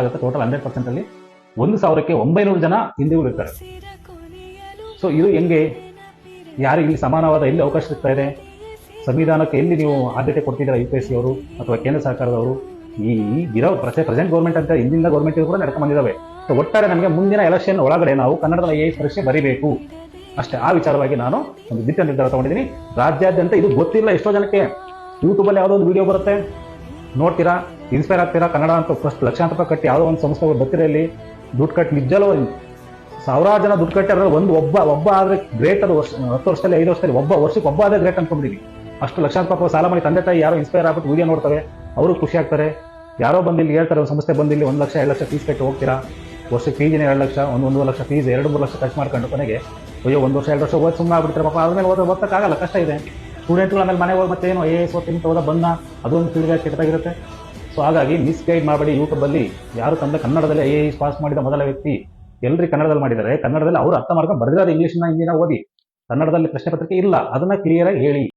ಆಗುತ್ತೆ total hundred percent ಅಲ್ಲಿ. ಒಂದು ಸಾವಿರಕ್ಕೆ ಒಂಬೈನೂರು ಜನ ಹಿಂದೂಗಳು ಇರ್ತಾರೆ. ಸೊ ಇದು ಹೆಂಗೆ? ಯಾರು ಇಲ್ಲಿ ಸಮಾನವಾದ ಎಲ್ಲಿ ಅವಕಾಶ ಸಿಗ್ತಾ ಇದೆ? ಸಂವಿಧಾನಕ್ಕೆ ಎಲ್ಲಿ ನೀವು ಆದ್ಯತೆ ಕೊಡ್ತಿದ್ದೀರಾ ಯು ಪಿ ಎಸ್ ಸಿ ಅವರು ಅಥವಾ ಕೇಂದ್ರ ಸರ್ಕಾರದವರು? ಈ ಇರೋ ಪ್ರೆಸೆಂಟ್ ಗೌರ್ಮೆಂಟ್ ಅಂತ ಹಿಂದಿನ ಗೌರ್ಮೆಂಟ್ ಕೂಡ ನಡ್ಕೊಂಡು ಬಂದಿದ್ದಾವೆ ಸೊ ಒಟ್ಟಾರೆ ನಮಗೆ ಮುಂದಿನ ಎಲೆಕ್ಷನ್ ಒಳಗಡೆ ನಾವು ಕನ್ನಡದ ಐ ಪರೀಕ್ಷೆ ಬರೀಬೇಕು. ಅಷ್ಟೇ, ಆ ವಿಚಾರವಾಗಿ ನಾನು ಒಂದು ದಿಟ್ಟ ನಿರ್ಧಾರ ತಗೊಂಡಿದ್ದೀನಿ. ರಾಜ್ಯಾದ್ಯಂತ ಇದು ಗೊತ್ತಿಲ್ಲ ಎಷ್ಟೋ ಜನಕ್ಕೆ. ಯೂಟ್ಯೂಬಲ್ಲಿ ಯಾವುದೋ ಒಂದು ವಿಡಿಯೋ ಬರುತ್ತೆ. ನೋಡ್ತೀರಾ? ಇನ್ಸ್ಪೈರ್ ಆಗ್ತೀರಾ? ಕನ್ನಡ ಅಂತ ಫಸ್ಟ್ ಲಕ್ಷಾಂತರ ರೂಪಾಯಿ ಕಟ್ಟಿ ಯಾವುದೋ ಒಂದು ಸಂಸ್ಥೆ ಬರ್ತೀರಾ ಇಲ್ಲಿ ದುಡ್ಡು ಕಟ್ಟಿ ನಿಜಲೋ ಸಾವಿರಾರು ಜನ ದುಡ್ಡು ಕಟ್ಟಿ ಅದ್ರಲ್ಲಿ ಒಂದು ಒಬ್ಬ ಒಬ್ಬ ಆದ್ರೆ ಗ್ರೇಟ್ ಅದು ವರ್ಷ, ಹತ್ತು ವರ್ಷದಲ್ಲಿ, ಐದು ವರ್ಷದಲ್ಲಿ ಒಬ್ಬ, ವರ್ಷಕ್ಕೆ ಒಬ್ಬ ಆದ್ರೆ ಗ್ರೇಟ್ ಅನ್ಕೊಂಡಿದ್ದೀನಿ ಅಷ್ಟು ಲಕ್ಷಾಂತರ ರೂಪಾಯಿ ಸಾಲ ಮಾಡಿ ತಂದೆ ತಾಯಿ ಯಾರೋ ಇನ್ಸ್ಪೈರ್ ಆಗ್ಬಿಟ್ಟು ವಿಡಿಯೋ ನೋಡ್ತಾರೆ ಅವರು ಖುಷಿ ಆಗ್ತಾರೆ. ಯಾರೋ ಬಂದು ಇಲ್ಲಿ ಹೇಳ್ತಾರೆ, ಒಂದು ಸಂಸ್ಥೆ ಬಂದು ಇಲ್ಲಿ ಒಂದು ಲಕ್ಷ, ಎರಡು ಲಕ್ಷ ಫೀಸ್ ಕಟ್ಟಿ ಹೋಗ್ತೀರಾ? ವರ್ಷಕ್ಕೆ ಫೀಸಿನ ಎರಡು ಲಕ್ಷ, ಒಂದು ಒಂದು ಲಕ್ಷ ಫೀಸ್ ಎರಡು, ಮೂರು ಲಕ್ಷ ಖರ್ಚು ಮಾಡ್ಕೊಂಡು ಕೊನೆಗೆ, ಅಯ್ಯೋ, ಒಂದು ವರ್ಷ, ಎರಡು ವರ್ಷ ಓದಿ ಸುಮ್ಮನೆ ಆಗ್ಬಿಡ್ತಾರೆ ಪಾಪ, ಆದ್ಮೇಲೆ ಓದೋ ಓದಕ್ಕಾಗಲ್ಲ ಕಷ್ಟ ಇದೆ. ಸ್ಟೂಡೆಂಟ್ಗಳು ಆಮೇಲೆ ಮನೆಗೆ ಹೋಗಿ ಮತ್ತೆ ಏನೋ ಎ ಎಸ್ ಓದ್ತೀನಿ ಹೋದ ಬಂದ ಅದೊಂದು ತಿಳಿದಾಗ ಕೆಟ್ಟದಾಗಿರುತ್ತೆ. ಸೊ ಹಾಗಾಗಿ ಮಿಸ್ಗೈಡ್ ಮಾಡಬೇಡಿ. ಯೂಟ್ಯೂಬಲ್ಲಿ ಯಾರು ತಂದೆ ಕನ್ನಡದಲ್ಲಿ ಐ ಎಸ್ ಪಾಸ್ ಮಾಡಿದ ಮೊದಲ ವ್ಯಕ್ತಿ ಎಲ್ಲರಿ ಕನ್ನಡದಲ್ಲಿ ಮಾಡಿದ್ದಾರೆ. ಕನ್ನಡದಲ್ಲಿ ಅವ್ರು ಅರ್ಥ ಮಾಡ್ಕೊಂಡು ಬರೆದಿರೋದು ಇಂಗ್ಲೀಷ್ನ ಹಿಂದಿನ ಓದಿ. ಕನ್ನಡದಲ್ಲಿ ಪ್ರಶ್ನೆ ಪತ್ರಿಕೆ ಇಲ್ಲ. ಅದನ್ನ ಕ್ಲಿಯರ್ ಆಗಿ ಹೇಳಿ.